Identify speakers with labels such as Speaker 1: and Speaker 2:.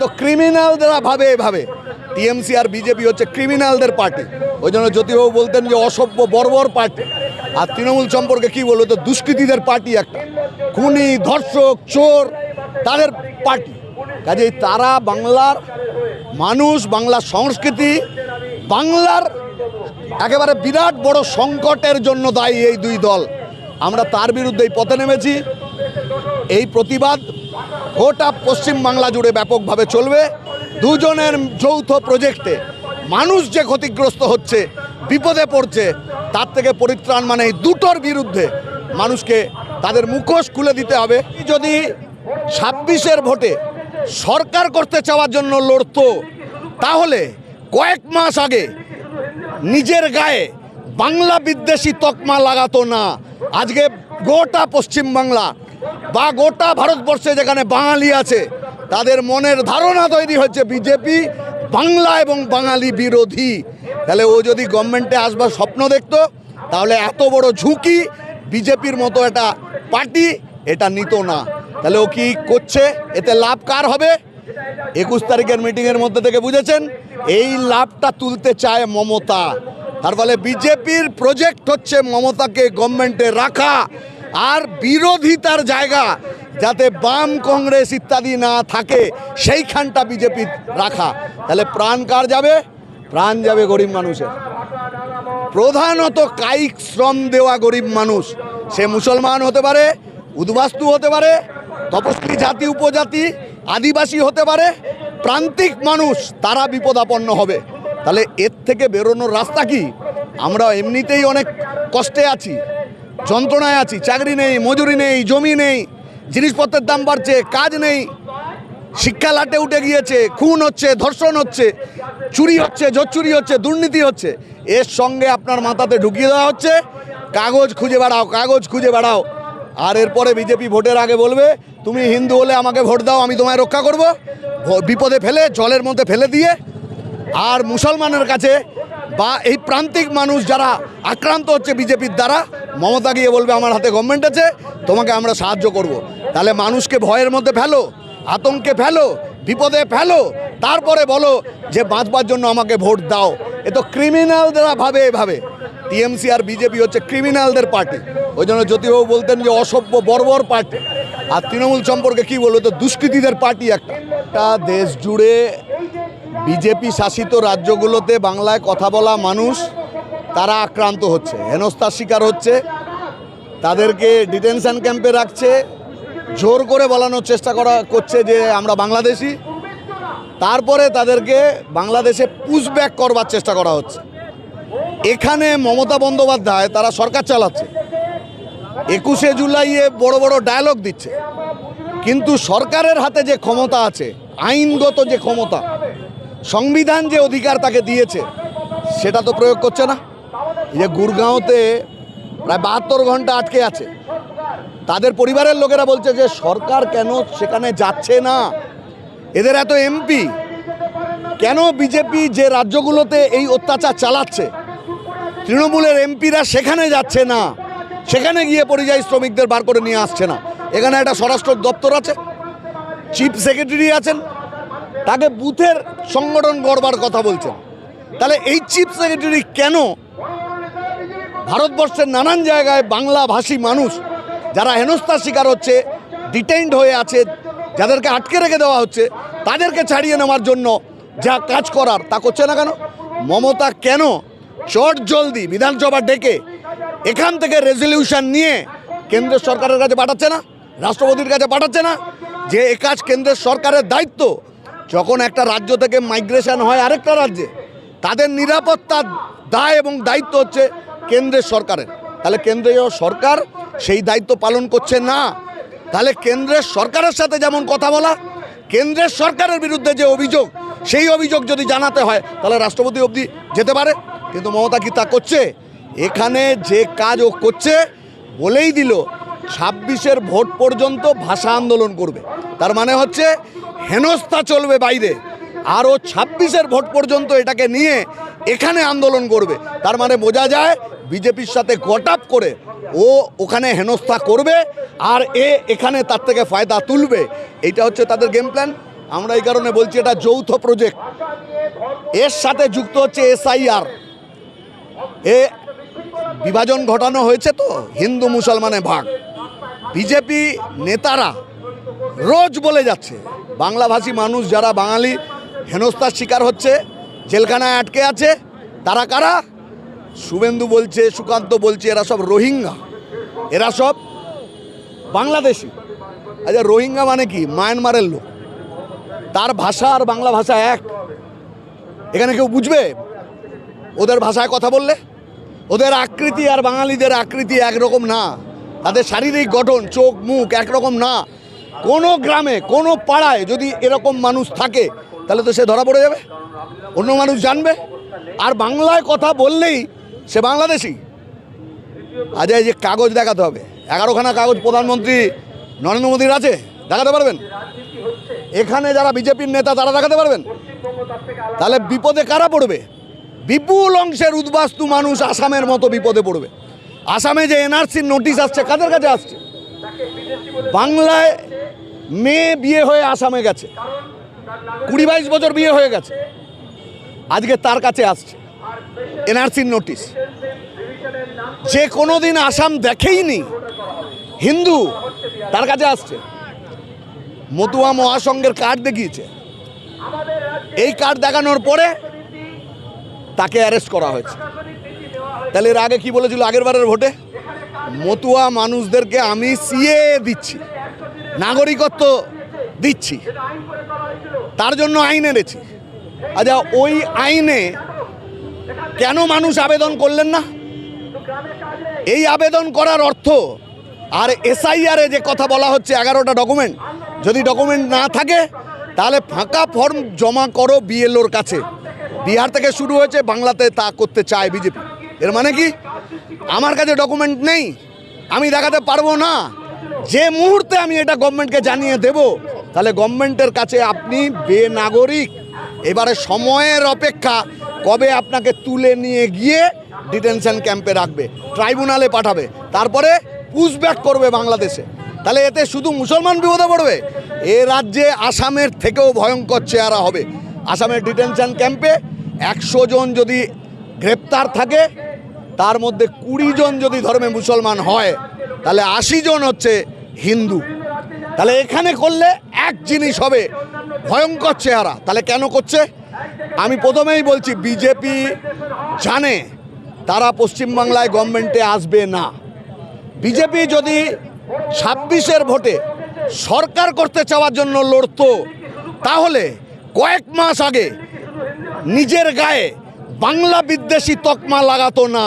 Speaker 1: তো ক্রিমিনালরা ভাবে এভাবে। টিএমসি আর বিজেপি হচ্ছে ক্রিমিনালদের পার্টি ওই জন্য জ্যোতিবাবু বলতেন যে অসভ্য বর্বর পার্টি আর তৃণমূল সম্পর্কে কি বলব, তো দুষ্কৃতীদের পার্টি একটা। খুনি, ধর্ষক, চোর, তাদের পার্টি কাজেই তারা বাংলার মানুষ, বাংলার সংস্কৃতি, বাংলার একেবারে বিরাট বড় সংকটের জন্য দায়ী এই দুই দল। আমরা তার বিরুদ্ধে এই পথে নেমেছি। এই প্রতিবাদ গোটা পশ্চিম বাংলা জুড়ে ব্যাপকভাবে চলবে। দুজনের যৌথ প্রজেক্টে মানুষ যে ক্ষতিগ্রস্ত হচ্ছে, বিপদে পড়ছে, তার থেকে পরিত্রাণ মানে এই দুটোর বিরুদ্ধে মানুষকে তাদের মুখোশ খুলে দিতে হবে। যদি ছাব্বিশের ভোটে সরকার করতে চাওয়ার জন্য লড়তো, তাহলে কয়েক মাস আগে নিজের গায়ে বাংলা বিদ্বেষী তকমা লাগাতো না। আজকে গোটা পশ্চিম বাংলা বা গোটা ভারতবর্ষে যেখানে বাঙালি আছে, তাদের মনের ধারণা তৈরি হচ্ছে বিজেপি, বাংলা এবং বাঙালি বিরোধী। তাহলে ও যদি গভর্নমেন্টে আসবার স্বপ্ন দেখত, তাহলে এত বড় ঝুঁকি বিজেপির মতো একটা পার্টি এটা নিত না। তাহলে ও কি করছে? এতে লাভ কার হবে? একুশ তারিখের মিটিংয়ের মধ্যে থেকে বুঝেছেন? এই লাভটা তুলতে চায় মমতা। তার ফলে বিজেপির প্রজেক্ট হচ্ছে মমতাকে গভর্নমেন্টে রাখা। আর বিরোধিতার জায়গা, যাতে বাম কংগ্রেস ইত্যাদি না থাকে, সেইখানটা বিজেপি রাখা। তাহলে প্রাণ কার যাবে? প্রাণ যাবে গরিব মানুষের। প্রধানত কায়িক শ্রম দেওয়া গরিব মানুষ। সে মুসলমান হতে পারে, উদ্বাস্তু হতে পারে, তপস্বী জাতি, উপজাতি, আদিবাসী হতে পারে, প্রান্তিক মানুষ, তারা বিপদাপন্ন হবে। তাহলে এর থেকে বেরোনোর রাস্তা কি? আমরা এমনিতেই অনেক কষ্টে আছি। যন্ত্রণায় আছি, চাকরি নেই, মজুরি নেই, জমি নেই, জিনিসপত্রের দাম বাড়ছে, কাজ নেই। শিক্ষা লাটে উঠে গিয়েছে, খুন হচ্ছে, ধর্ষণ হচ্ছে, চুরি হচ্ছে চুরি হচ্ছে, দুর্নীতি হচ্ছে। এর সঙ্গে আপনার মাথাতে ঢুকিয়ে দেওয়া হচ্ছে, কাগজ খুঁজে বেড়াও, কাগজ খুঁজে বেড়াও। আর এরপরে বিজেপি ভোটের আগে বলবে, তুমি হিন্দু হলে আমাকে ভোট দাও, আমি তোমায় রক্ষা করব। বিপদে ফেলে, জলের মধ্যে ফেলে দিয়ে, আর মুসলমানের কাছে বা এই প্রান্তিক মানুষ যারা আক্রান্ত হচ্ছে বিজেপির দ্বারা, মমতা গিয়ে বলবে, আমার হাতে গভর্নমেন্ট আছে, তোমাকে আমরা সাহায্য করব। তাহলে মানুষকে ভয়ের মধ্যে ফেলো, আতঙ্কে ফেলো, বিপদে ফেলো, তারপরে বলো যে বাঁচবার জন্য আমাকে ভোট দাও। এ তো ক্রিমিনালরা ভাবে এভাবে। টিএমসি আর বিজেপি হচ্ছে ক্রিমিনালদের পার্টি ওই জন্য জ্যোতিবাবু বলতেন যে অসভ্য বর্বর পার্টি আর তৃণমূল সম্পর্কে কি বলব তো দুষ্কৃতীদের পার্টি একটা। একটা দেশ জুড়ে বিজেপি শাসিত রাজ্যগুলোতে বাংলায় কথা বলা মানুষ, তারা আক্রান্ত হচ্ছে, হেনস্থার শিকার হচ্ছে, তাদেরকে ডিটেনশন ক্যাম্পে রাখছে, জোর করে বলানোর চেষ্টা করা করছে যে আমরা বাংলাদেশি। তারপরে তাদেরকে বাংলাদেশে পুশব্যাক করবার চেষ্টা করা হচ্ছে। এখানে মমতা বন্দ্যোপাধ্যায়, তারা সরকার চালাচ্ছে। একুশে জুলাইয়ে বড় বড় ডায়লগ দিচ্ছে। কিন্তু সরকারের হাতে যে ক্ষমতা আছে, আইনগত যে ক্ষমতা সংবিধান যে অধিকার তাকে দিয়েছে, সেটা তো প্রয়োগ করছে না। যে গুরগাঁওতে প্রায় বাহাত্তর ঘণ্টা আটকে আছে। তাদের পরিবারের লোকেরা বলছে যে, সরকার কেন সেখানে যাচ্ছে না? এদের এত এমপি কেন বিজেপি যে রাজ্যগুলোতে এই অত্যাচার চালাচ্ছে, তৃণমূলের এমপিরা সেখানে যাচ্ছে না, সেখানে গিয়ে পরিযায়ী শ্রমিকদের বার করে নিয়ে আসছে না। এখানে একটা স্বরাষ্ট্র দপ্তর আছে চিফ সেক্রেটারি আছেন তাকে বুথের সংগঠন গড়বার কথা বলছেন তাহলে এই চিফ সেক্রেটারি কেন ভারতবর্ষের নানান জায়গায় বাংলাভাষী মানুষ, যারা হেনস্থার শিকার হচ্ছে ডিটেইনড হয়ে আছে, যাদেরকে আটকে রেখে দেওয়া হচ্ছে, তাদেরকে ছাড়িয়ে নেওয়ার জন্য যা কাজ করার তা করছে না কেন? মমতা কেন চট জলদি বিধানসভা ডেকে এখান থেকে রেজলিউশন নিয়ে কেন্দ্রের সরকারের কাছে পাঠাচ্ছে না? রাষ্ট্রপতির কাছে পাঠাচ্ছে না? যে এ কাজ কেন্দ্রের সরকারের দায়িত্ব যখন একটা রাজ্য থেকে মাইগ্রেশন হয় আরেকটা রাজ্যে, তাদের নিরাপত্তার দায় এবং দায়িত্ব হচ্ছে কেন্দ্রের সরকারের। তাহলে কেন্দ্রীয় সরকার সেই দায়িত্ব পালন করছে না। তাহলে কেন্দ্রের সরকারের সাথে যেমন কথা বলা, কেন্দ্রের সরকারের বিরুদ্ধে যে অভিযোগ, সেই অভিযোগ যদি জানাতে হয়, তাহলে রাষ্ট্রপতি অবধি যেতে পারে। কিন্তু মমতা কি তা করছে? এখানে যে কাজ ও করছে, বলেই দিল, ছাব্বিশের ভোট পর্যন্ত ভাষা আন্দোলন করবে। তার মানে হচ্ছে হেনস্থা চলবে বাইরে। আরও ছাব্বিশের ভোট পর্যন্ত এটাকে নিয়ে এখানে আন্দোলন করবে। তার মানে বোঝা যায় বিজেপির সাথে গট করে ও ওখানে হেনস্থা করবে আর এ এখানে তার থেকে ফায়দা তুলবে। এইটা হচ্ছে তাদের গেম প্ল্যান আমরা এই কারণে বলছি এটা যৌথ প্রজেক্ট এর সাথে যুক্ত হচ্ছে এসআইআর। এ বিভাজন ঘটানো হয়েছে তো? হিন্দু মুসলমানে ভাগ। বিজেপি নেতারা রোজ বলে যাচ্ছে বাংলাভাষী মানুষ যারা বাঙালি, হেনস্থার শিকার হচ্ছে, জেলখানায় আটকে আছে, তারা কারা? শুভেন্দু বলছে, সুকান্ত বলছে, এরা সব রোহিঙ্গা। এরা সব বাংলাদেশি। আচ্ছা রোহিঙ্গা মানে কি? মায়ানমারের লোক। তার ভাষা আর বাংলা ভাষা এক। এখানে কেউ বুঝবে? ওদের ভাষায় কথা বললে? ওদের আকৃতি আর বাঙালিদের আকৃতি একরকম না। তাদের শারীরিক গঠন, চোখ, মুখ একরকম না। কোনো গ্রামে, কোনো পাড়ায় যদি এরকম মানুষ থাকে, তাহলে তো সে ধরা পড়ে যাবে। অন্য মানুষ জানবে। আর বাংলায় কথা বললেই সে বাংলাদেশি। আজ এই যে কাগজ দেখাতে হবে। এগারোখানা কাগজ প্রধানমন্ত্রী নরেন্দ্র মোদীর আছে, দেখাতে পারবেন? এখানে যারা বিজেপির নেতা, তারা দেখাতে পারবেন? তাহলে বিপদে কারা পড়বে? বিপুল অংশের উদ্বাস্তু মানুষ আসামের মতো বিপদে পড়বে। আসামে যে এনআরসির নোটিশ আসছে, কাদের কাছে আসছে? বাংলায় মেয়ে বিয়ে হয়ে আসামে গেছে। কুড়ি বাইশ বছর বিয়ে হয়ে গেছে। আজকে তার কাছে আসছে। এনআরসির নোটিশ। যে কোনো দিন আসাম দেখেইনি, হিন্দু তার কাছে আসছে। মতুয়া মহাসংঘের কার্ড দেখিয়েছে। এই কার্ড দেখানোর পরে তাকে অ্যারেস্ট করা হয়েছে। তাহলে এর আগে কি বলেছিল আগের বারের ভোটে? মতুয়া মানুষদেরকে আমি সিএ দিচ্ছি। নাগরিকত্ব দিচ্ছি। তার জন্য আইন এনেছি। আচ্ছা ওই আইনে কেন মানুষ আবেদন করলেন না? এই আবেদন করার অর্থ, আর এসআইআরে যে কথা বলা হচ্ছে, এগারোটা ডকুমেন্ট, যদি ডকুমেন্ট না থাকে, তাহলে ফাঁকা ফর্ম জমা করো বিএলওর কাছে। বিহার থেকে শুরু হয়েছে, বাংলাতে তা করতে চায় বিজেপি। এর মানে কি? আমার কাছে ডকুমেন্ট নেই, আমি দেখাতে পারব না। যে মুহূর্তে আমি এটা গভর্নমেন্টকে জানিয়ে দেব, তাহলে গভর্নমেন্টের কাছে আপনি বেনাগরিক। এবারে সময়ের অপেক্ষা, কবে আপনাকে তুলে নিয়ে গিয়ে ডিটেনশন ক্যাম্পে রাখবে, ট্রাইব্যুনালে পাঠাবে, তারপরে পুশব্যাক করবে বাংলাদেশে। তাহলে এতে শুধু মুসলমান বিপদে পড়বে, এ রাজ্যে আসামের থেকেও ভয়ঙ্কর চেহারা হবে। আসামের ডিটেনশন ক্যাম্পে একশো জন যদি গ্রেপ্তার থাকে, তার মধ্যে কুড়ি জন যদি ধর্মে মুসলমান হয় তাহলে আশি জন হচ্ছে হিন্দু। তাহলে এখানে করলে এক জিনিস হবে, ভয়ঙ্কর চেহারা। তাহলে কেন করছে? আমি প্রথমেই বলছি, বিজেপি জানে তারা পশ্চিমবাংলায় গভর্নমেন্টে আসবে না। বিজেপি যদি ছাব্বিশের ভোটে সরকার করতে চাওয়ার জন্য লড়তো, তাহলে কয়েক মাস আগে নিজের গায়ে বাংলা বিদ্বেষী তকমা লাগাতো না।